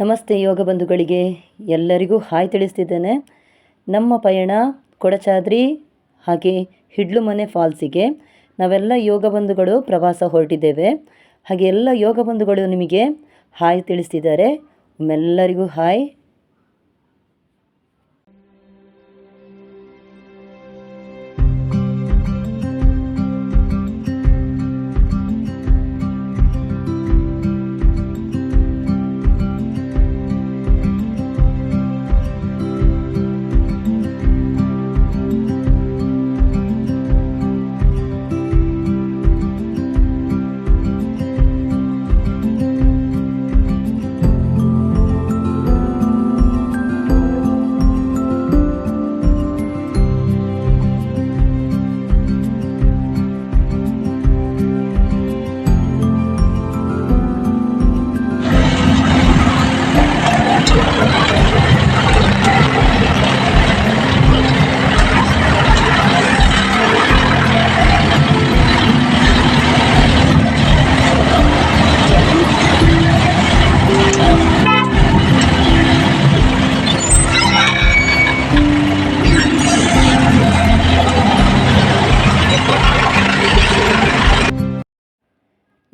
ನಮಸ್ತೆ ಯೋಗ ಬಂಧುಗಳಿಗೆ ಎಲ್ಲರಿಗೂ ಹಾಯ್ ತಿಳಿಸ್ತಿದ್ದೇನೆ. ನಮ್ಮ ಪಯಣ ಕೊಡಚಾದ್ರಿ ಹಾಗೆ ಹಿಡ್ಲು ಮನೆ ಫಾಲ್ಸಿಗೆ ನಾವೆಲ್ಲ ಯೋಗ ಬಂಧುಗಳು ಪ್ರವಾಸ ಹೊರಟಿದ್ದೇವೆ. ಹಾಗೆ ಎಲ್ಲ ಯೋಗ ಬಂಧುಗಳು ನಿಮಗೆ ಹಾಯ್ ತಿಳಿಸ್ತಿದ್ದಾರೆ. ನಿಮ್ಮೆಲ್ಲರಿಗೂ ಹಾಯ್.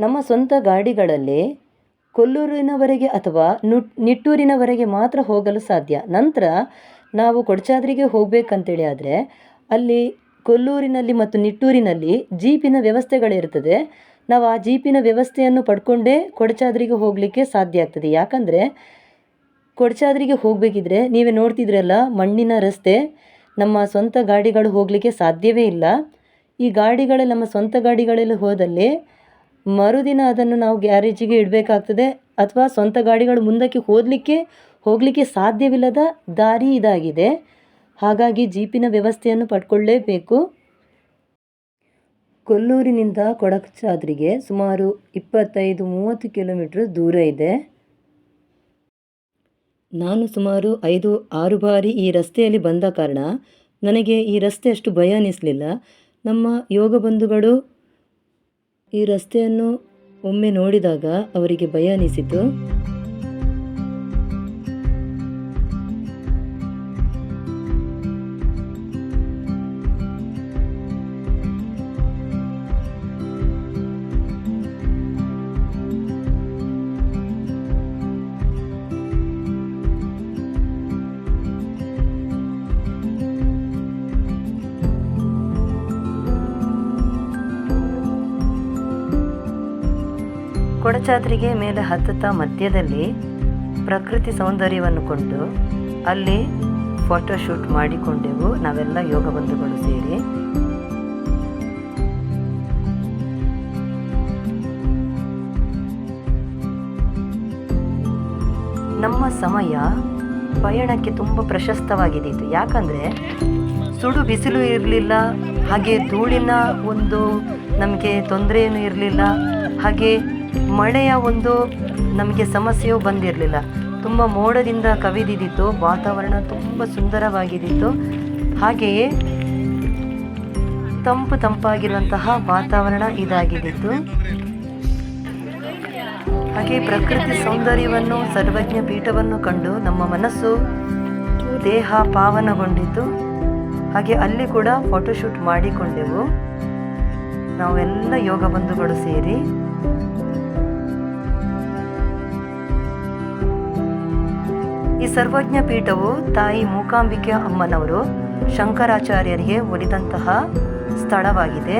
ನಮ್ಮ ಸ್ವಂತ ಗಾಡಿಗಳಲ್ಲಿ ಕೊಲ್ಲೂರಿನವರೆಗೆ ಅಥವಾ ನುಟ್, ನಿಟ್ಟೂರಿನವರೆಗೆ ಮಾತ್ರ ಹೋಗಲು ಸಾಧ್ಯ. ನಂತರ ನಾವು ಕೊಡಚಾದ್ರಿಗೆ ಹೋಗಬೇಕಂತೇಳಿ ಆದರೆ ಅಲ್ಲಿ ಕೊಲ್ಲೂರಿನಲ್ಲಿ ಮತ್ತು ನಿಟ್ಟೂರಿನಲ್ಲಿ ಜೀಪಿನ ವ್ಯವಸ್ಥೆಗಳಿರ್ತದೆ. ನಾವು ಆ ಜೀಪಿನ ವ್ಯವಸ್ಥೆಯನ್ನು ಪಡ್ಕೊಂಡೇ ಕೊಡಚಾದ್ರಿಗೆ ಹೋಗಲಿಕ್ಕೆ ಸಾಧ್ಯ ಆಗ್ತದೆ. ಯಾಕಂದರೆ ಕೊಡಚಾದ್ರಿಗೆ ಹೋಗಬೇಕಿದ್ರೆ ನೀವೇ ನೋಡ್ತಿದ್ರಲ್ಲ, ಮಣ್ಣಿನ ರಸ್ತೆ ನಮ್ಮ ಸ್ವಂತ ಗಾಡಿಗಳು ಹೋಗಲಿಕ್ಕೆ ಸಾಧ್ಯವೇ ಇಲ್ಲ. ಈ ಗಾಡಿಗಳೇ ನಮ್ಮ ಸ್ವಂತ ಗಾಡಿಗಳಲ್ಲಿ ಹೋದಲ್ಲಿ ಮರುದಿನ ಅದನ್ನು ನಾವು ಗ್ಯಾರೇಜಿಗೆ ಇಡಬೇಕಾಗ್ತದೆ ಅಥವಾ ಸ್ವಂತ ಗಾಡಿಗಳು ಮುಂದಕ್ಕೆ ಹೋಗಲಿಕ್ಕೆ ಹೋಗಲಿಕ್ಕೆ ಸಾಧ್ಯವಿಲ್ಲದ ದಾರಿ ಇದಾಗಿದೆ. ಹಾಗಾಗಿ ಜೀಪಿನ ವ್ಯವಸ್ಥೆಯನ್ನು ಪಡ್ಕೊಳ್ಳೇಬೇಕು. ಕೊಲ್ಲೂರಿನಿಂದ ಕೊಡಚಾದ್ರಿಗೆ ಸುಮಾರು ಇಪ್ಪತ್ತೈದು ಮೂವತ್ತು ಕಿಲೋಮೀಟ್ರ್ ದೂರ ಇದೆ. ನಾನು ಸುಮಾರು ಐದು ಆರು ಬಾರಿ ಈ ರಸ್ತೆಯಲ್ಲಿ ಬಂದ ಕಾರಣ ನನಗೆ ಈ ರಸ್ತೆ ಅಷ್ಟು ಭಯ ಅನ್ನಿಸಲಿಲ್ಲ ನಮ್ಮ ಯೋಗ ಬಂಧುಗಳು ಈ ರಸ್ತೆಯನ್ನು ಒಮ್ಮೆ ನೋಡಿದಾಗ ಅವರಿಗೆ ಭಯ ಅನಿಸಿತು. ಕೊಡಚಾದ್ರಿಗೆ ಮೇಲೆ ಹತ್ತುತ್ತಾ ಮಧ್ಯದಲ್ಲಿ ಪ್ರಕೃತಿ ಸೌಂದರ್ಯವನ್ನು ಕೊಂಡು ಅಲ್ಲಿ ಫೋಟೋಶೂಟ್ ಮಾಡಿಕೊಂಡೆವು. ನಾವೆಲ್ಲ ಯೋಗ ಬಂಧುಗಳು ಸೇರಿ. ನಮ್ಮ ಸಮಯ ಪಯಣಕ್ಕೆ ತುಂಬ ಪ್ರಶಸ್ತವಾಗಿದ್ದಿತ್ತು ಯಾಕಂದರೆ ಸುಡು ಬಿಸಿಲು ಇರಲಿಲ್ಲ, ಹಾಗೆ ಧೂಳಿನ ಒಂದು ನಮಗೆ ತೊಂದರೆಯೂ ಇರಲಿಲ್ಲ, ಹಾಗೆ ಮಳೆಯ ಒಂದು ನಮಗೆ ಸಮಸ್ಯೆಯೂ ಬಂದಿರಲಿಲ್ಲ. ತುಂಬ ಮೋಡದಿಂದ ಕವಿದಿದ್ದಿತ್ತು, ವಾತಾವರಣ ತುಂಬ ಸುಂದರವಾಗಿದ್ದಿತ್ತು. ಹಾಗೆಯೇ ತಂಪು ತಂಪಾಗಿರುವಂತಹ ವಾತಾವರಣ ಇದಾಗಿದ್ದಿತ್ತು. ಹಾಗೆ ಪ್ರಕೃತಿ ಸೌಂದರ್ಯವನ್ನು, ಸರ್ವಜ್ಞ ಪೀಠವನ್ನು ಕಂಡು ನಮ್ಮ ಮನಸ್ಸು ದೇಹ ಪಾವನಗೊಂಡಿತು ಹಾಗೆ ಅಲ್ಲಿ ಕೂಡ ಫೋಟೋಶೂಟ್ ಮಾಡಿಕೊಂಡೆವು. ನಾವೆಲ್ಲ ಯೋಗ ಬಂಧುಗಳು ಸೇರಿ. ಈ ಸರ್ವಜ್ಞ ಪೀಠವು ತಾಯಿ ಮೂಕಾಂಬಿಕೆ ಅಮ್ಮನವರು ಶಂಕರಾಚಾರ್ಯರಿಗೆ ಒಲಿದಂತಹ ಸ್ಥಳವಾಗಿದೆ.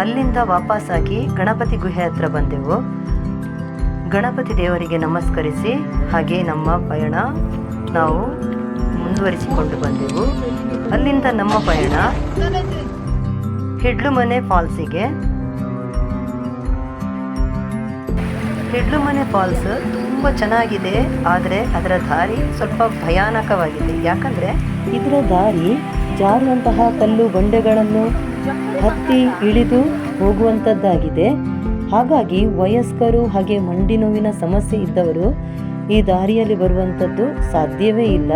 ಅಲ್ಲಿಂದ ವಾಪಸ್ಸಾಗಿ ಗಣಪತಿ ಗುಹೆ ಹತ್ರ ಬಂದೆವು. ಗಣಪತಿ ದೇವರಿಗೆ ನಮಸ್ಕರಿಸಿ, ಹಾಗೆ ನಮ್ಮ ಪಯಣ ನಾವು ಮುಂದುವರಿಸಿಕೊಂಡು ಬಂದೆವು. ಅಲ್ಲಿಂದ ನಮ್ಮ ಪಯಣ ಹಿಡ್ಲುಮನೆ ಫಾಲ್ಸಿಗೆ. ಹಿಡ್ಲುಮನೆ ಫಾಲ್ಸ್ ತುಂಬ ಚೆನ್ನಾಗಿದೆ, ಆದರೆ ಅದರ ದಾರಿ ಸ್ವಲ್ಪ ಭಯಾನಕವಾಗಿದೆ. ಯಾಕಂದರೆ ಇದರ ದಾರಿ ಜಾರುವಂತಹ ಕಲ್ಲು ಬಂಡೆಗಳನ್ನು ಹತ್ತಿ ಇಳಿದು ಹೋಗುವಂಥದ್ದಾಗಿದೆ ಹಾಗಾಗಿ ವಯಸ್ಕರು ಹಾಗೆ ಮಂಡಿ ನೋವಿನ ಸಮಸ್ಯೆ ಇದ್ದವರು ಈ ದಾರಿಯಲ್ಲಿ ಬರುವಂಥದ್ದು ಸಾಧ್ಯವೇ ಇಲ್ಲ.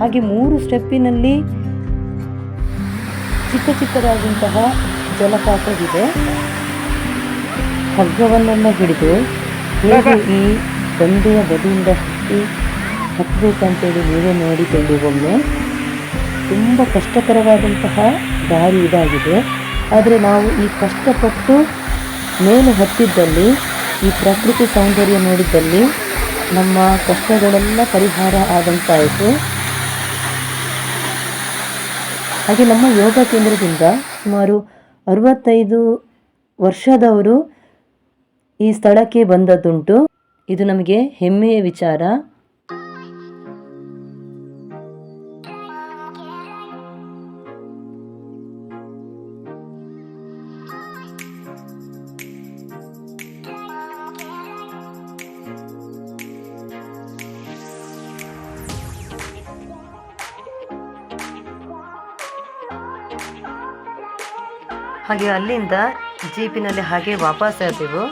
ಹಾಗೆ ಮೂರು ಸ್ಟೆಪ್ಪಿನಲ್ಲಿ ಚಿಕ್ಕ ಚಿಕ್ಕದಾದಂತಹ ಜಲಪಾತವಿದೆ. ಹಗ್ಗವನ್ನೆಲ್ಲ ಹಿಡಿದು ಹೇಗೆ ಈ ಬಂಡೆಯ ಬದಿಯಿಂದ ಹತ್ತಿ ಹತ್ತಬೇಕಂತೇಳಿ ನೀವೇ ನೋಡಿಕೊಂಡು ಒಮ್ಮೆ. ತುಂಬ ಕಷ್ಟಕರವಾದಂತಹ ದಾರಿ ಇದಾಗಿದೆ. ಆದರೆ ನಾವು ಈ ಕಷ್ಟಪಟ್ಟು ಮೇಲೆ ಹತ್ತಿದ್ದಲ್ಲಿ, ಈ ಪ್ರಕೃತಿ ಸೌಂದರ್ಯ ನೋಡಿದ್ದಲ್ಲಿ ನಮ್ಮ ಕಷ್ಟಗಳೆಲ್ಲ ಪರಿಹಾರ ಆದಂತಾಯಿತು. ಹಾಗೆ ನಮ್ಮ ಯೋಗ ಕೇಂದ್ರದಿಂದ ಸುಮಾರು ಅರವತ್ತೈದು ವರ್ಷದವರು ಈ ಸ್ಥಳಕ್ಕೆ ಬಂದದ್ದುಂಟು. ಇದು ನಮಗೆ ಹೆಮ್ಮೆಯ ವಿಚಾರ. ಹಾಗೆ ಅಲ್ಲಿಂದ ಜೀಪಿನಲ್ಲಿ ಹಾಗೆ ವಾಪಸ್ ಆದೆವು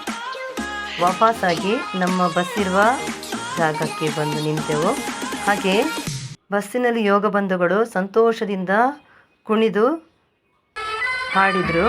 ವಾಪಸ್ಸಾಗಿ ನಮ್ಮ ಬಸ್ ಇರುವ ಜಾಗಕ್ಕೆ ಬಂದು ನಿಂತೆವು. ಹಾಗೆ ಬಸ್ಸಿನಲ್ಲಿ ಯೋಗ ಬಂಧುಗಳು ಸಂತೋಷದಿಂದ ಕುಣಿದು ಹಾಡಿದರು.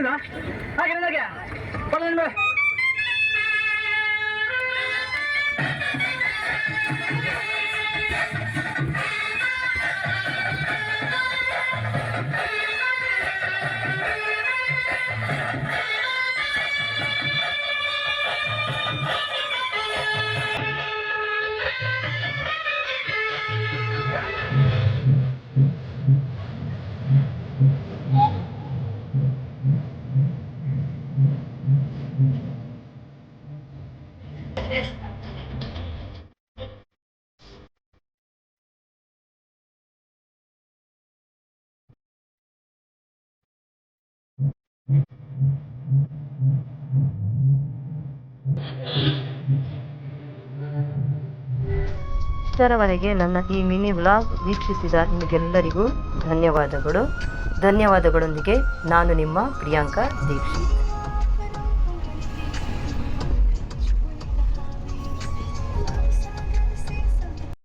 না ಹಾಗೆ ನನಗೆ ಇಷ್ಟರವರೆಗೆ ನನ್ನ ಈ ಮಿನಿ ವ್ಲಾಗ್ ವೀಕ್ಷಿಸಿದ ನಿಮಗೆಲ್ಲರಿಗೂ ಧನ್ಯವಾದಗಳು. ಧನ್ಯವಾದಗಳೊಂದಿಗೆ ನಾನು ನಿಮ್ಮ ಪ್ರಿಯಾಂಕಾ ದೀಕ್ಷಿತ್.